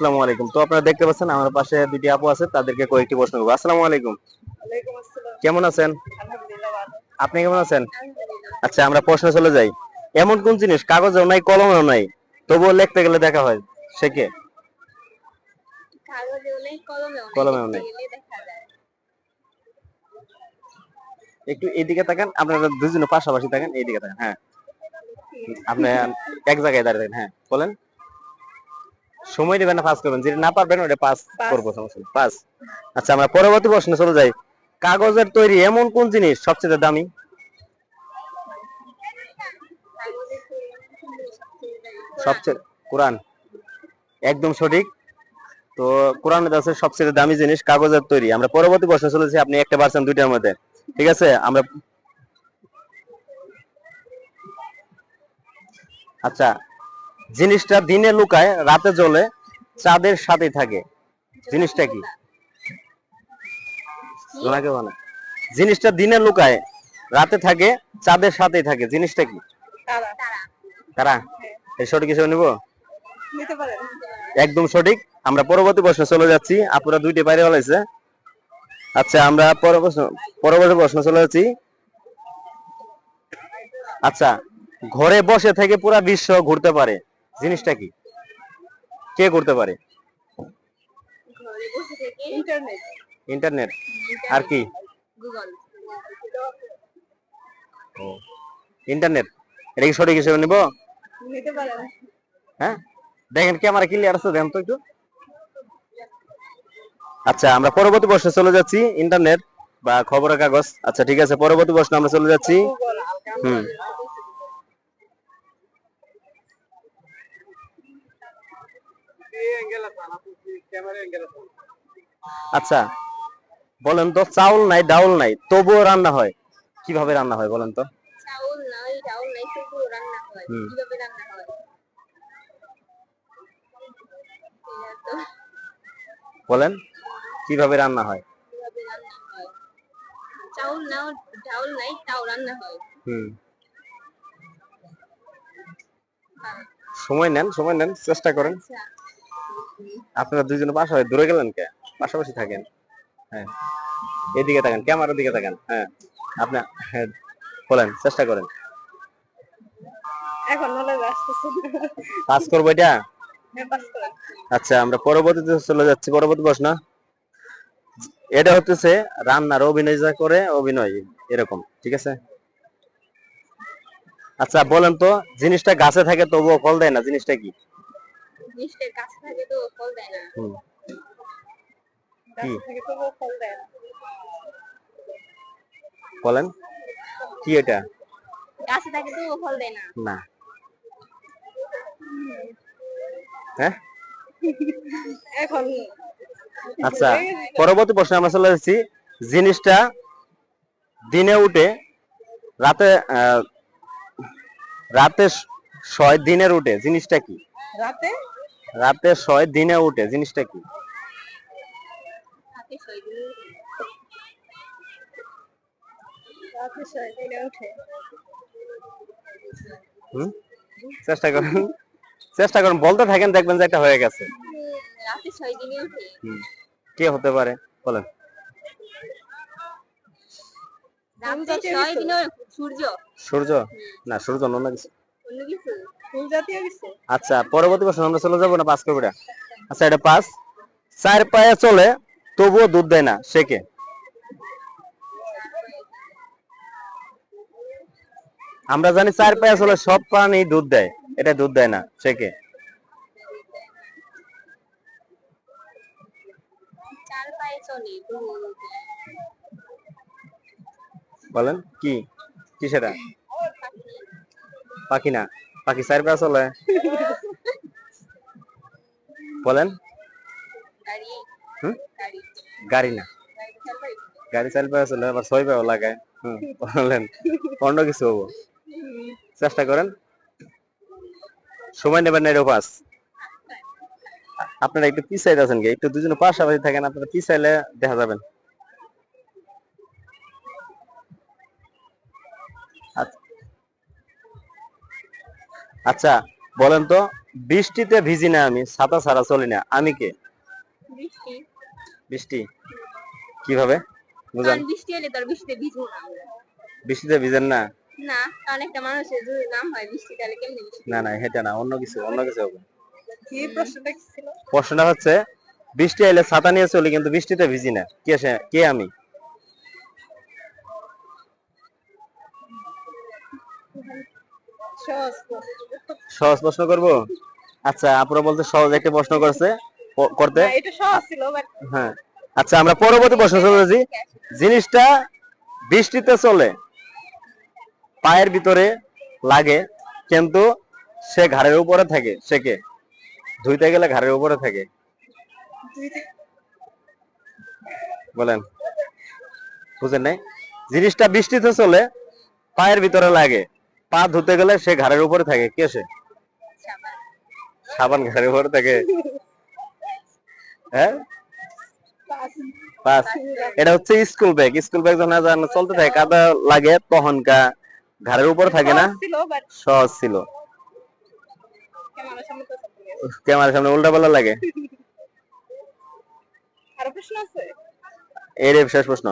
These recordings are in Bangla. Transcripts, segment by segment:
আসসালামু আলাইকুম। তো আপনারা দেখতে পাচ্ছেন আমার পাশে দুটি আপু আছে তাদেরকে কয়েকটি প্রশ্ন করব। আসসালামু আলাইকুম। কেমন আছেন? আপনি কেমন আছেন? আচ্ছা আমরা প্রশ্নে চলে যাই। এমন কোন জিনিস কাগজেও নাই কলমেও নাই তবুও লিখতে গেলে দেখা হয়? সে কে? কলমেও নেই একটু এইদিকে তাকান আপনারা দুজনে পাশাপাশি থাকেন এইদিকে থাকেন হ্যাঁ। আপনি এক জায়গায় দাঁড়িয়ে থাকেন হ্যাঁ বলেন। সময় নেবেন না পাস করবেন। যেটা না পারবেন ওটা পাস করব সমস্যা পাস আচ্ছা আমরা পরবর্তী প্রশ্নে চলে যাই। কাগজের তৈরি এমন কোন জিনিস সবচেয়ে দামি? সবচেয়ে কোরআন। একদম সঠিক। তো কোরআনে আছে সবচেয়ে দামি জিনিস কাগজের তৈরি। আমরা পরবর্তী প্রশ্নে চলেছি আপনি একটা পারছেন দুইটার মধ্যে। ঠিক আছে? আমরা আচ্ছা জিনিসটা দিনে লুকায় রাতে জ্বলে চাঁদের সাথে থাকে। জিনিসটা কি? ওনাকে বলে জিনিসটা দিনে লুকায় রাতে থাকে চাঁদের সাথে থাকে। জিনিসটা কি? তারা। এই সঠিক হিসেবে নিব? একদম সঠিক। আমরা পরবর্তী প্রশ্ন চলে যাচ্ছি। আপুরা দুইটি বাইরে হলাইছে। আচ্ছা আমরা পরবর্তী প্রশ্ন চলে যাচ্ছি। আচ্ছা ঘরে বসে থেকে পুরা বিশ্ব ঘুরতে পারে। জিনিসটা কি? কে করতে পারে? ইন্টারনেট। আর কি? ইন্টারনেট। এটা কি সঠিক হিসেবে নিব? হ্যাঁ? দেখেন ক্যামেরা ক্লিয়ার আছে দেখেন তো একটু। আচ্ছা আমরা পরবর্তী প্রশ্নে চলে যাচ্ছি ইন্টারনেট বা খবরের কাগজ। আচ্ছা ঠিক আছে পরবর্তী প্রশ্ন আমরা চলে যাচ্ছি। হুম। আচ্ছা বলেন তো চাউল নাই ডাউল নাই তবুও রান্না হয়। কীভাবে রান্না হয় বলেন তো? চাউল নাই ডাউল নাই তবুও রান্না হয়। কীভাবে রান্না হয়? বলেন কীভাবে রান্না হয়? কীভাবে রান্না হয়? চাউল নাও ডাউল নাই তাও রান্না হয়। হুম। হ্যাঁ। সময় নেন সময় নেন চেষ্টা করেন। আচ্ছা। আপনারা দুইজনে পাশা হয়ে দূরে গেলেন কে? পাশাপাশি থাকেন। হ্যাঁ। এদিকে থাকেন ক্যামেরার দিকে থাকেন। হ্যাঁ। আপনি হ্যাঁ বলেন চেষ্টা করেন। এখন পাস করব এটা? হ্যাঁ আচ্ছা আমরা পরবর্তীতে চলে যাচ্ছি। পরবর্তী প্রশ্ন। এটা হতেছে রান্নার অভিনয় যা করে অভিনয় এরকম ঠিক আছে? আচ্ছা বলেন তো জিনিসটা গাছে থাকে তবুও ফল দেয় না জিনিসটা কি? গাছ থাকে তো ফল দেয় না। গাছ ফল দেয় না। বলেন কি এটা? গাছে থাকে তো ফল দেয় না। না। হ্যাঁ? এখন। আচ্ছা পরবর্তী প্রশ্নে আমরা চলে যাচ্ছি। জিনিসটা দিনে উঠে রাতে আহ, রাতে শয় দিনের উঠে জিনিসটা কি? রাতে? রাতে শয় দিনে উঠে জিনিসটা কি? চেষ্টা করেন। চেষ্টা করেন বলতে থাকেন দেখবেন যে একটা হয়ে গেছে। কে হতে পারে? বলেন। সূর্য। সূর্য? না সূর্য অন্য কিছু। অন্য কিছু? আচ্ছা পরবর্তী প্রশ্ন আমরা চলে যাব না পাস করব আচ্ছা এটা পাস চার পায়ে চলে তবুও দুধ দেয় না সে কে? আমরা জানি চার পায়ে চলে সব প্রাণী দুধ দেয় এটা দুধ দেয় না সে কে? চার পায়ে চলে তবুও উঠে। বলেন কি? কি সেটা পাখি না। পাখি চার পায়ে চলে। বলেন। গাড়ি। না। গাড়ি চার চার পায়ে চলে আবার ছয় পায়ে লাগায় হুম বলেন। অন্য কিছু হব। চেষ্টা করেন। সময় নেবেন না পাস আপনারা একটু পিছাই আছেন কি একটু দুজনে পাশাপাশি থাকেন আপনারা পিছাইলে দেখা যাবেন। আচ্ছা। বলেন তো বৃষ্টিতে ভিজি না আমি ছাতা ছাড়া চলি না। আমি কে? বৃষ্টি। কীভাবে? বুঝান। বৃষ্টি হলে তোর বৃষ্টিতে ভিজবো না বৃষ্টিতে ভিজেন না? না কারণ একটা মানুষের যদি নাম হয় বৃষ্টি তাহলে কেমনি না না এটা না অন্য কিছু অন্য কিছু হবে। কি প্রশ্নটা কি ছিল? প্রশ্নটা হচ্ছে বৃষ্টি আইলে ছাতা নিয়ে চলি কিন্তু বৃষ্টিতে ভিজি না। কে কে আমি? সহজ প্রশ্ন করব? আচ্ছা আপুরা বলতে সহজ একটা প্রশ্ন করছে করতে। এটা সহজ ছিল হ্যাঁ আচ্ছা আমরা পরবর্তী প্রশ্ন চলেছি জিনিসটা বৃষ্টিতে চলে পায়ের ভিতরে লাগে কিন্তু সে ঘাড়ের উপরে থাকে সে কে? ধুইতে গেলে ঘাড়ের উপরে থাকে। বলেন বুঝেন নাই? জিনিসটা বৃষ্টিতে চলে পায়ের ভিতরে লাগে পা ধুতে গেলে সে ঘাড়ের উপরে থাকে কে সে সাবান ঘাড়ের উপরে থাকে। হ্যাঁ? পাঁচ এটা হচ্ছে স্কুল ব্যাগ স্কুল ব্যাগ যখন চলতে থাকে কাদা লাগে তখন কা ঘাড়ের উপর থাকে না? সহজ ছিল ক্যামেরার সামনে উল্টা লাগে। এর শেষ প্রশ্ন।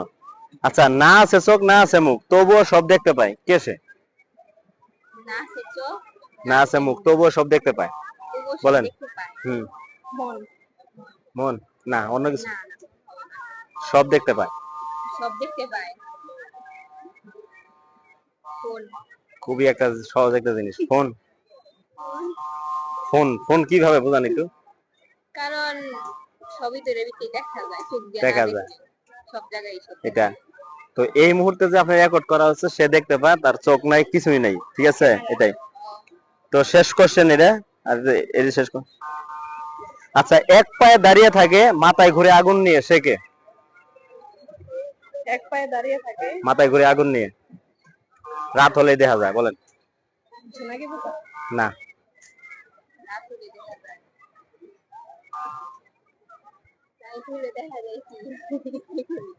আচ্ছা না আছে চোখ না আছে মুখ তবুও সব দেখতে পাই। কে সে না আছে মুখ। তবুও সব দেখতে পায়। বলেন। হুম। মন। না অন্য কিছু। সব দেখতে পায়। সব দেখতে পায়। খুবই একটা সহজ একটা জিনিস। ফোন? ফোন? ফোন কীভাবে বোঝান একটু? কারণ সবই তো রেবিতে দেখা যায়। দেখা যায়। সব জায়গায় এটা। তো এই মুহূর্তে যে আপনার রেকর্ড করা হচ্ছে সে দেখতে পায় তার চোখ নাই কিছুই নাই। ঠিক আছে? এটাই। তো শেষ কোশ্চেন এটা। আর এই শেষ আচ্ছা এক পায়ে দাঁড়িয়ে থাকে মাথায় ঘুরে আগুন নিয়ে সে কে? এক পায়ে দাঁড়িয়ে থাকে। মাথায় ঘুরে আগুন নিয়ে। রাত হলে দেখা যায় বলেন। না।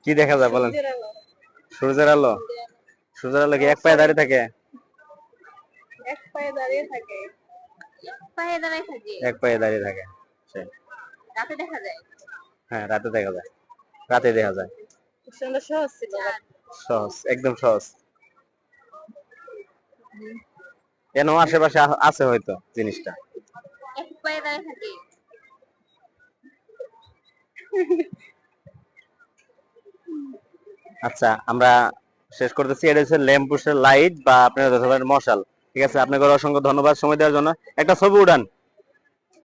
কি? দেখা যায় বলেন। সূর্যের আলো। সূর্যের আলো কি এক পায়ে দাঁড়িয়ে থাকে? পায়ে দাঁড়িয়ে থাকে। এক পায়ে দাঁড়িয়ে থাকে। এক পায়ে দাঁড়িয়ে থাকে রাতে দেখা যায়? হ্যাঁ রাতে দেখা যায়। রাতে দেখা যায়। সহজ ছিল। সহজ একদম সহজ। কেন আশেপাশে আছে হয়তো জিনিসটা? এক পায়ে দাঁড়িয়ে থাকে। আচ্ছা আমরা শেষ করতেছি। এটা হচ্ছে ল্যাম্প পোস্টের লাইট বা আপনার ধরতে পারেন মশাল। ঠিক আছে আপনাকে অসংখ্য ধন্যবাদ সময় দেওয়ার জন্য। একটা ছবি উঠান।